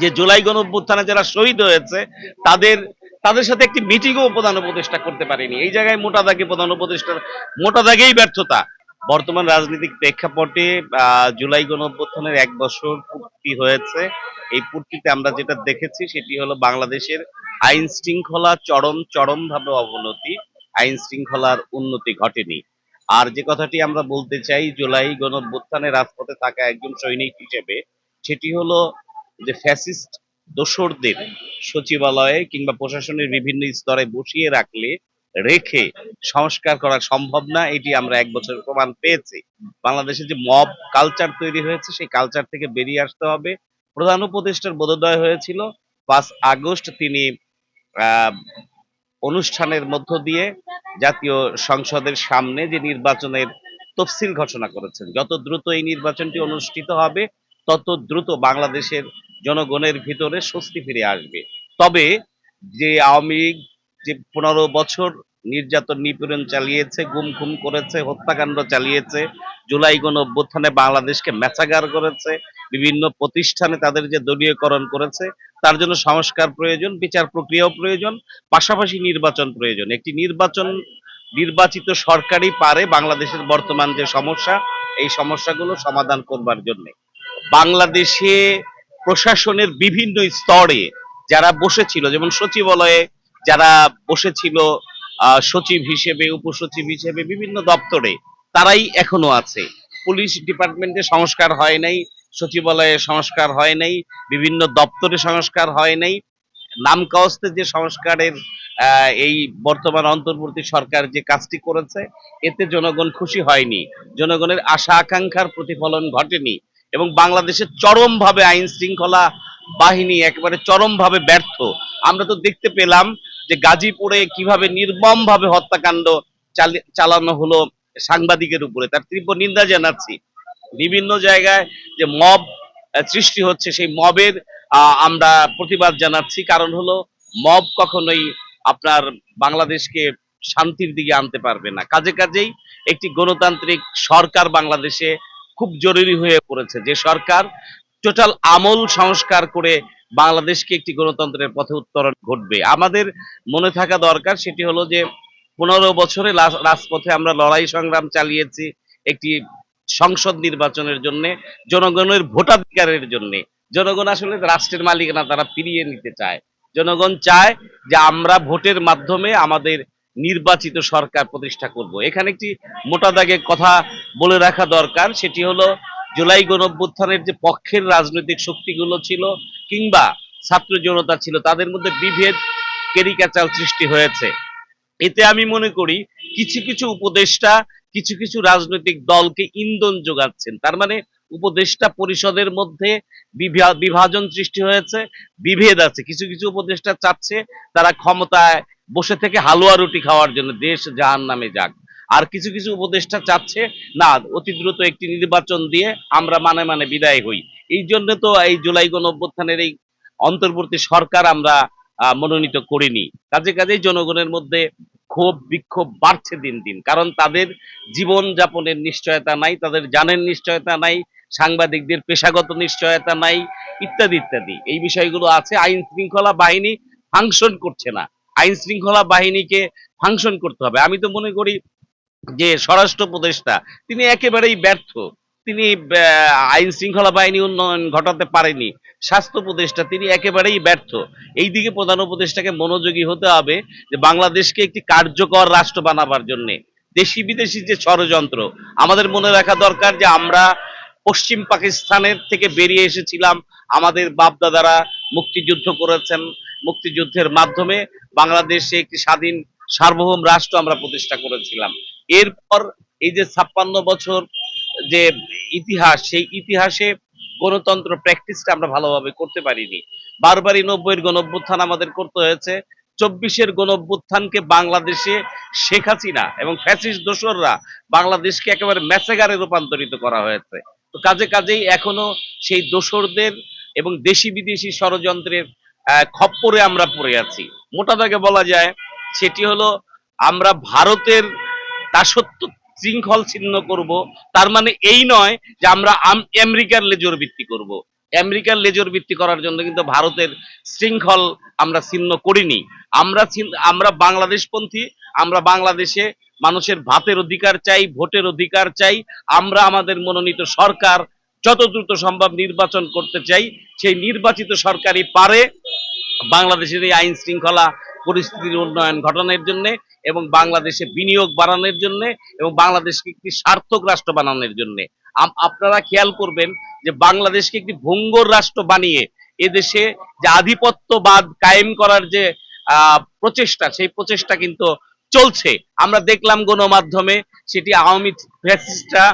যে জুলাই গণ অভ্যুত্থানে যারা শহীদ হয়েছে, তাদের তাদের সাথে একটি মিটিংও প্রধান উপদেষ্টা করতে পারেনি। এই জায়গায় মোটা দাগে প্রধান উপদেষ্টার মোটা দাগেই ব্যর্থতা। বর্তমান রাজনৈতিক প্রেক্ষাপটে জুলাই গণ অভ্যুত্থানের এক বছর পূর্তি হয়েছে। এই পূর্তিতে আমরা যেটা দেখেছি, সেটি হলো বাংলাদেশের আইন শৃঙ্খলা চরম চরম ভাবে অবনতি। আইন শৃঙ্খলার উন্নতি ঘটেনি। আর যে কথাটি আমরা বলতে চাই, জুলাই গণ অভ্যুত্থানে রাজপথে থাকা একজন সৈনিক হিসেবে, সেটি হলো যে ফ্যাসিস্ট দোসরদের সচিবালয়ে কিংবা প্রশাসনের বিভিন্ন স্তরে বসিয়ে রাখলে, রেখে সংস্কার করা সম্ভব না, এটি আমরা এক বছর প্রমাণ পেয়েছি। বাংলাদেশে যে মব কালচার তৈরি হয়েছে, সেই কালচার থেকে বেরিয়ে আসতে হবে। প্রধান উপদেষ্টার বোধোদয় হয়েছিল, পাঁচ আগস্ট তিনি অনুষ্ঠানের মধ্য দিয়ে জাতীয় সংসদের সামনে যে নির্বাচনের তফসিল ঘোষণা করেছেন। যত দ্রুত এই নির্বাচনটি অনুষ্ঠিত হবে, তত দ্রুত বাংলাদেশের জনগণের ভিতরে স্বস্তি ফিরে আসবে। তবে যে আওয়ামী লীগ যে পনেরো বছর নির্যাতন নিপীড়ন চালিয়েছে গুম খুম করেছে, হত্যাকাণ্ড চালিয়েছে, জুলাই গণ অভ্যুত্থানে বাংলাদেশকে মেচাগার করেছে, বিভিন্ন প্রতিষ্ঠানে তাদের যে দলীয়করণ করেছে, তার জন্য সংস্কার প্রয়োজন, বিচার প্রক্রিয়াও প্রয়োজন, পাশাপাশি নির্বাচন প্রয়োজন। একটি নির্বাচন নির্বাচিত সরকারই পারে বাংলাদেশের বর্তমান যে সমস্যা, এই সমস্যাগুলো সমাধান করবার জন্য। বাংলাদেশে প্রশাসনের বিভিন্ন স্তরে যারা বসেছিল, যেমন সচিবালয়ে যারা বসেছিল সচিব হিসেবে, উপসচিব হিসেবে, বিভিন্ন দপ্তরে, তারাই এখনও আছে। পুলিশ ডিপার্টমেন্টে সংস্কার হয় নাই, সচিবালয়ে সংস্কার হয় নাই, বিভিন্ন দপ্তরে সংস্কার হয় নাই। নামকাওস্তে যে সংস্কারের এই বর্তমান অন্তর্বর্তী সরকার যে কাজটি করেছে, এতে জনগণ খুশি হয়নি। জনগণের আশা আকাঙ্ক্ষার প্রতিফলন ঘটেনি। এবং বাংলাদেশে চরমভাবে আইন শৃঙ্খলা বাহিনী একেবারে চরমভাবে ব্যর্থ। আমরা তো দেখতে পেলাম যে গাজীপুরে কীভাবে নির্মম ভাবে হত্যাকাণ্ড চালানো হলো সাংবাদিকের উপরে। তার তীব্র নিন্দা জানাচ্ছি। বিভিন্ন জায়গায় যে মব সৃষ্টি হচ্ছে, সেই মবের আমরা প্রতিবাদ জানাচ্ছি। কারণ হলো, মব কখনোই আপনার বাংলাদেশকে শান্তির দিকে আনতে পারবে না। কাজে কাজেই একটি গণতান্ত্রিক সরকার বাংলাদেশে খুব জরুরি হয়ে পড়েছে যে সরকার টোটাল আমল সংস্কার করে বাংলাদেশকে একটি গণতন্ত্রের পথে উত্তরণ ঘটবে। আমাদের মনে থাকা দরকার সেটি হলো যে পনেরো বছরে রাজপথে আমরা লড়াই সংগ্রাম চালিয়েছি একটি সংসদ নির্বাচনের জন্য, জনগণের ভোটাধিকারের জন্য। জনগণ আসলে রাষ্ট্রের মালিক না তারা ফিরিয়ে নিতে চায়। জনগণ চায় যে আমরা ভোটের মাধ্যমে আমাদের নির্বাচিত সরকার প্রতিষ্ঠা করব। এখানে একটি মোটা দাগে কথা বলে রাখা দরকার, সেটি হলো জুলাই গণঅভ্যুত্থানের যে পক্ষের রাজনৈতিক শক্তিগুলো ছিল কিংবা ছাত্র জনতা ছিল, তাদের মধ্যে বিভেদ, কেরিকাচাল সৃষ্টি হয়েছে। এতে আমি মনে করি কিছু কিছু উপদেষ্টা, কিছু কিছু রাজনৈতিক দলকে ইন্ধন যোগাচ্ছেন। তার মানে উপদেষ্টা পরিষদের মধ্যে বিভা- বিভাজন সৃষ্টি হয়েছে, বিভেদ আছে। কিছু কিছু উপদেষ্টা চাচ্ছে তারা ক্ষমতায় বসে থেকে হালুয়া রুটি খাওয়ার জন্য দেশ জাহান নামে যাক। আর কিছু কিছু উপদেষ্টা চাচ্ছে, না, অতি দ্রুত একটি নির্বাচন দিয়ে আমরা মানে মানে বিদায় হই। এই জন্য তো এই জুলাই গণ অভ্যুত্থানের এই অন্তর্বর্তী সরকার আমরা মনোনীত করিনি। কাজে কাজেই জনগণের মধ্যে ক্ষোভ, বিক্ষোভ বাড়ছে দিন দিন। কারণ তাদের জীবন যাপনের নিশ্চয়তা নাই, তাদের জানের নিশ্চয়তা নাই, সাংবাদিকদের পেশাগত নিশ্চয়তা নাই, ইত্যাদি ইত্যাদি। এই বিষয়গুলো আছে আইন শৃঙ্খলা বাহিনী ফাংশন করছে না। আইন শৃঙ্খলা বাহিনীকে ফাংশন করতে হবে। আমি তো মনে করি যে স্বরাষ্ট্র উপদেষ্টা, তিনি একেবারেই ব্যর্থ। তিনি আইন শৃঙ্খলা বাহিনী উন্নয়ন ঘটাতে পারেনি। স্বাস্থ্য উপদেষ্টা, তিনি একেবারেই ব্যর্থ। এই দিকে প্রধান উপদেষ্টাকে মনোযোগী হতে হবে যে বাংলাদেশকে একটি কার্যকর রাষ্ট্র বানাবার জন্যে। দেশি বিদেশি যে ষড়যন্ত্র, আমাদের মনে রাখা দরকার যে আমরা পশ্চিম পাকিস্তানের থেকে বেরিয়ে এসেছিলাম। আমাদের বাপদাদারা মুক্তিযুদ্ধ করেছেন। মুক্তিযুদ্ধের মাধ্যমে বাংলাদেশে একটি স্বাধীন সার্বভৌম রাষ্ট্র আমরা প্রতিষ্ঠা করেছিলাম। এরপর এই যে ছাপ্পান্ন বছর যে ইতিহাস, সেই ইতিহাসে গণতন্ত্র প্র্যাকটিসটা আমরা ভালোভাবে করতে পারিনি। বারবারই নব্বইয়ের গণ অভ্যুত্থান আমাদের করতে হয়েছে। চব্বিশের গণ অভ্যুত্থানকে বাংলাদেশে শেখ হাসিনা এবং ফ্যাসিস্ট দোসররা বাংলাদেশকে একেবারে ম্যাসেগারে রূপান্তরিত করা হয়েছে। তো কাজে কাজেই এখনও সেই দোসরদের এবং দেশি বিদেশি ষড়যন্ত্রের খপ্পরে আমরা পড়ে আছি। মোটা দাগে বলা যায়, সেটি হলো আমরা ভারতের দাসত্ব শৃঙ্খল ছিন্ন করব, তার মানে এই নয় যে আমরা আম- আমেরিকার লেজর ভিত্তি করব। আমেরিকার লেজর ভিত্তি করার জন্য কিন্তু ভারতের শৃঙ্খল আমরা ছিন্ন করিনি। আমরা আমরা বাংলাদেশপন্থী, আমরা বাংলাদেশে মানুষের ভাতের অধিকার চাই, ভোটের অধিকার চাই, আমরা আমাদের মনোনীত সরকার যত দ্রুত সম্ভব নির্বাচন করতে চাই, সেই নির্বাচিত সরকারই পারে বাংলাদেশের এই আইন শৃঙ্খলা পরিস্থিতির উন্নয়ন ঘটানোর জন্য এবং বাংলাদেশে বিনিয়োগ বাড়ানোর জন্য এবং বাংলাদেশকে একটি সার্থক রাষ্ট্র বানানোর জন্য। আপনারা খেয়াল করবেন যে বাংলাদেশকে একটি ভঙ্গর রাষ্ট্র বানিয়ে এদেশে যে আধিপত্যবাদ কায়েম করার যে প্রচেষ্টা, সেই প্রচেষ্টা কিন্তু চলছে। আমরা দেখলাম গণমাধ্যমে সেটি আওয়ামী ফ্যাসিস্টরা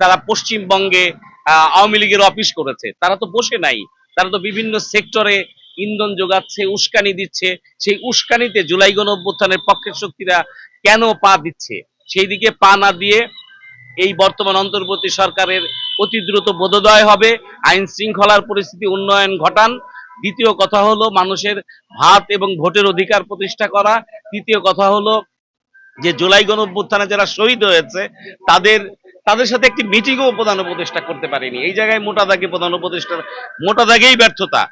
তারা পশ্চিমবঙ্গে আওয়ামী লীগের অফিস করেছে। তারা তো বসে নাই। তারা তো বিভিন্ন সেক্টরে ইন্ধন যোগাচ্ছে, উস্কানি দিচ্ছে। সেই উস্কানিতে জুলাই গণ অভ্যুত্থানের পক্ষের শক্তিরা কেন পা দিচ্ছে? সেই দিকে পা না দিয়ে এই বর্তমান অন্তর্বর্তী সরকারের অতি দ্রুত বোধোদয় হবে। আইন শৃঙ্খলার পরিস্থিতি, উন্নয়ন ঘটান। দ্বিতীয় কথা হলো মানুষের ভাত এবং ভোটের অধিকার প্রতিষ্ঠা করা। তৃতীয় কথা হলো যে জুলাই গণ অভ্যুত্থানে যারা শহীদ হয়েছে, তাদের তাদের সাথে একটি মিটিংও প্রধান উপদেষ্টা করতে পারেনি। এই জায়গায় মোটা দাগে প্রধান উপদেষ্টার মোটা দাগেই ব্যর্থতা।